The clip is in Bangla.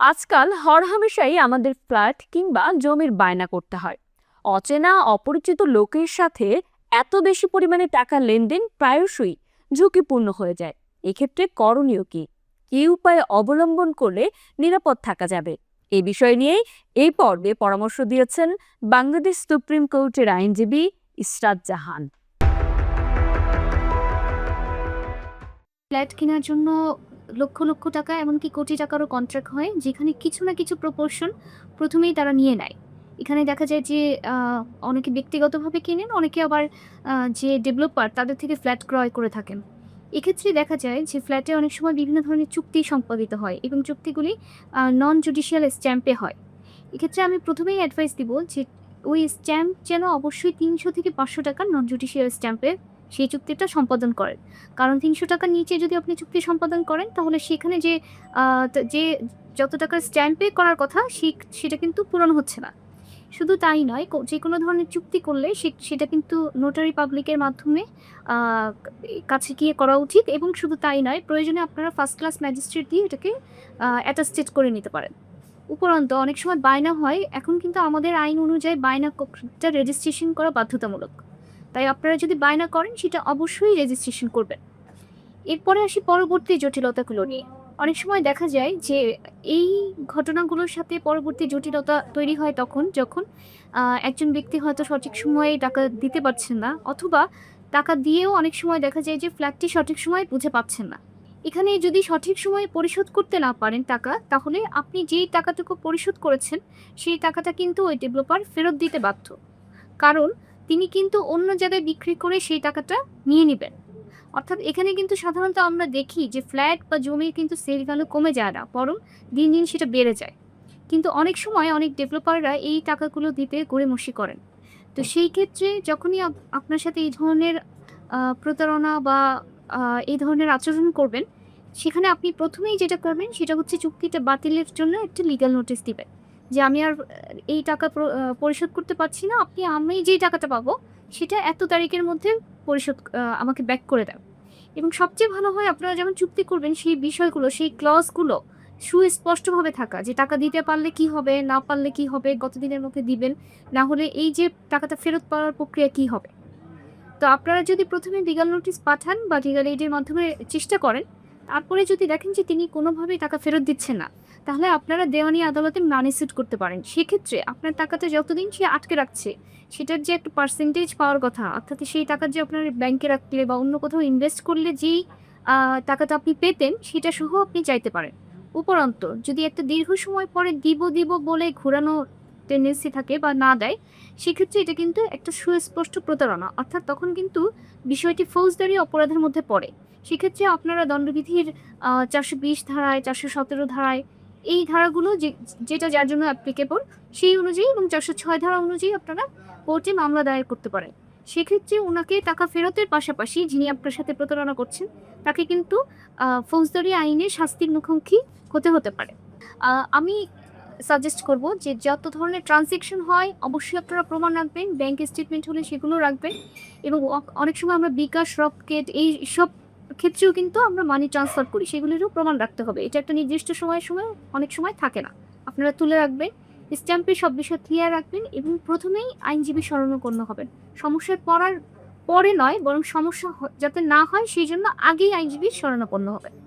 আজকাল হরহামেশাই আমাদের ফ্ল্যাট কিংবা জমির বায়না করতে হয়। অচেনা, অপরিচিত লোকের সাথে এত বেশি পরিমাণে টাকা লেনদেন প্রায়শই ঝুঁকিপূর্ণ হয়ে যায়। এক্ষেত্রে করণীয় কি? কি উপায় অবলম্বন করলে নিরাপদ থাকা যাবে? এ বিষয় নিয়েই এই পর্বে পরামর্শ দিয়েছেন বাংলাদেশ সুপ্রিম কোর্টের আইনজীবী ইসরাত জাহান। ফ্ল্যাট কেনার জন্য লক্ষ লক্ষ টাকা এমনকি কোটি টাকারও কন্ট্রাক্ট হয়, যেখানে কিছু না কিছু প্রপোর্শন প্রথমেই তারা নিয়ে নেয়। এখানে দেখা যায় যে অনেকে ব্যক্তিগতভাবে কিনেন, অনেকে আবার যে ডেভেলপার তাদের থেকে ফ্ল্যাট ক্রয় করে থাকেন। এক্ষেত্রে দেখা যায় যে ফ্ল্যাটে অনেক সময় বিভিন্ন ধরনের চুক্তি সম্পাদিত হয় এবং চুক্তিগুলি নন জুডিশিয়াল স্ট্যাম্পে হয়। এক্ষেত্রে আমি প্রথমেই অ্যাডভাইস দিব যে, ওই স্ট্যাম্প যেন অবশ্যই তিনশো থেকে পাঁচশো টাকার নন জুডিশিয়াল স্ট্যাম্পে সেই চুক্তিটা সম্পাদন করেন। কারণ তিনশো টাকার নিচে যদি আপনি চুক্তি সম্পাদন করেন, তাহলে সেখানে যে যে যত টাকার স্ট্যাম্পে করার কথা সেটা কিন্তু পূরণ হচ্ছে না। শুধু তাই নয় যে কোনো ধরনের চুক্তি করলে সেটা কিন্তু নোটারি পাবলিকের মাধ্যমে কাছে গিয়ে করা উচিত এবং শুধু তাই নয়, প্রয়োজনে আপনারা ফার্স্ট ক্লাস ম্যাজিস্ট্রেট দিয়ে এটাকে অ্যাটাস্টেড করে নিতে পারেন। উপরন্ত, অনেক সময় বায়না হয়, এখন কিন্তু আমাদের আইন অনুযায়ী বায়নাটা রেজিস্ট্রেশন করা বাধ্যতামূলক। তাই আপনারা যদি বায়না করেন, সেটা অবশ্যই রেজিস্ট্রেশন করবেন। এরপরে আসি পরবর্তী জটিলতাগুলো নিয়ে। অনেক সময় দেখা যায় যে, এই ঘটনাগুলোর সাথে পরবর্তী জটিলতা তৈরি হয় তখন যখন একজন ব্যক্তি হয়তো সঠিক সময়ে টাকা দিতে পারছেন না, অথবা টাকা দিয়েও অনেক সময় দেখা যায় যে ফ্ল্যাটটি সঠিক সময়ে বুঝে পাচ্ছেন না। এখানে যদি সঠিক সময়ে পরিশোধ করতে না পারেন টাকা, তাহলে আপনি যেই টাকাটুকু পরিশোধ করেছেন, সেই টাকাটা কিন্তু ওই ডেভেলপার ফেরত দিতে বাধ্য। কারণ তিনি কিন্তু অন্য জায়গায় বিক্রি করে সেই টাকাটা নিয়ে নেবেন। অর্থাৎ এখানে কিন্তু সাধারণত আমরা দেখি যে ফ্ল্যাট বা জমির কিন্তু সেল ভ্যালু কমে যায় না, বরং দিন দিন সেটা বেড়ে যায়। কিন্তু অনেক সময় অনেক ডেভেলপাররা এই টাকাগুলো দিতে গড়িমসি করেন। তো সেই ক্ষেত্রে যখনই আপ- আপনার সাথে এই ধরনের প্রতারণা বা এই ধরনের আচরণ করবেন, সেখানে আপনি প্রথমেই যেটা করবেন সেটা হচ্ছে চুক্তিটা বাতিলের জন্য একটা লিগ্যাল নোটিশ দিবেন। যে আমি আর এই টাকা পরিশোধ করতে পারছি না, আপনি, আমি যেই টাকাটা পাবো, সেটা এত তারিখের মধ্যে পরিশোধ আমাকে ব্যাক করে দেন। এবং সবচেয়ে ভালো হয়, আপনারা যেমন চুক্তি করবেন, সেই বিষয়গুলো, সেই ক্লজগুলো সুস্পষ্টভাবে থাকা, যে টাকা দিতে পারলে কি হবে, না পারলে কি হবে কতদিনের মধ্যে দিবেন, না হলে এই যে টাকাটা ফেরত পাওয়ার প্রক্রিয়া কি হবে? তো আপনারা যদি প্রথমে লিগাল নোটিশ পাঠান বা লিগাল এইডের মাধ্যমে চেষ্টা করেন তারপরে যদি দেখেন যে তিনি কোনোভাবেই টাকা ফেরত দিচ্ছে না, তাহলে আপনারা দেওয়ানি আদালতে মানি সুট করতে পারেন। সেক্ষেত্রে আপনার টাকাটা যতদিন সে আটকে রাখছে, সেটার যে একটা পার্সেন্টেজ পাওয়ার কথা, অর্থাৎ সেই টাকা যে আপনার ব্যাংকে রাখলে বা অন্য কোথাও ইনভেস্ট করলে যেই টাকাটা আপনি পেতেন, সেটা সহ আপনি চাইতে পারেন। উপরন্ত, যদি একটা দীর্ঘ সময় পরে দিব দিব বলে ঘোরানো টেন্ডেন্সি থাকে বা না দেয়, সেক্ষেত্রে এটা কিন্তু একটা সুস্পষ্ট প্রতারণা। অর্থাৎ তখন কিন্তু বিষয়টি ফৌজদারি অপরাধের মধ্যে পড়ে। সেক্ষেত্রে আপনারা দণ্ডবিধির চারশো বিশ ধারায়, চারশো সতেরো ধারায় এই ধারাগুলো যে, যেটা যার জন্য অ্যাপ্লিকেবল সেই অনুযায়ী এবং চারশো ছয় ধারা অনুযায়ী আপনারা কোর্টে মামলা দায়ের করতে পারেন। সেক্ষেত্রে ওনাকে টাকা ফেরতের পাশাপাশি যিনি আপনার সাথে প্রতারণা করছেন, তাকে কিন্তু ফৌজদারি আইনে শাস্তির মুখোমুখি হতে হতে পারে। আমি সাজেস্ট করব যে যত ধরনের ট্রানজেকশন হয়, অবশ্যই আপনারা প্রমাণ রাখবেন ব্যাংক স্টেটমেন্ট হলে সেগুলো রাখবেন এবং অনেক সময় আমরা বিকাশ রকেট এই সব ক্ষেত্রেও কিন্তু আমরা মানি ট্রান্সফার করি, সেগুলিরও প্রমাণ রাখতে হবে। এটা একটা নির্দিষ্ট সময়ের সময়, অনেক সময় থাকে না। আপনারা তুলে রাখবেন স্ট্যাম্পে সব বিষয় ক্লিয়ার রাখবেন এবং প্রথমেই আইনজীবী শরণাপন্ন হবেন। সমস্যায় পড়ার পরে নয়, বরং সমস্যা যাতে না হয়, সেই জন্য আগেই আইনজীবী শরণাপন্ন হবেন।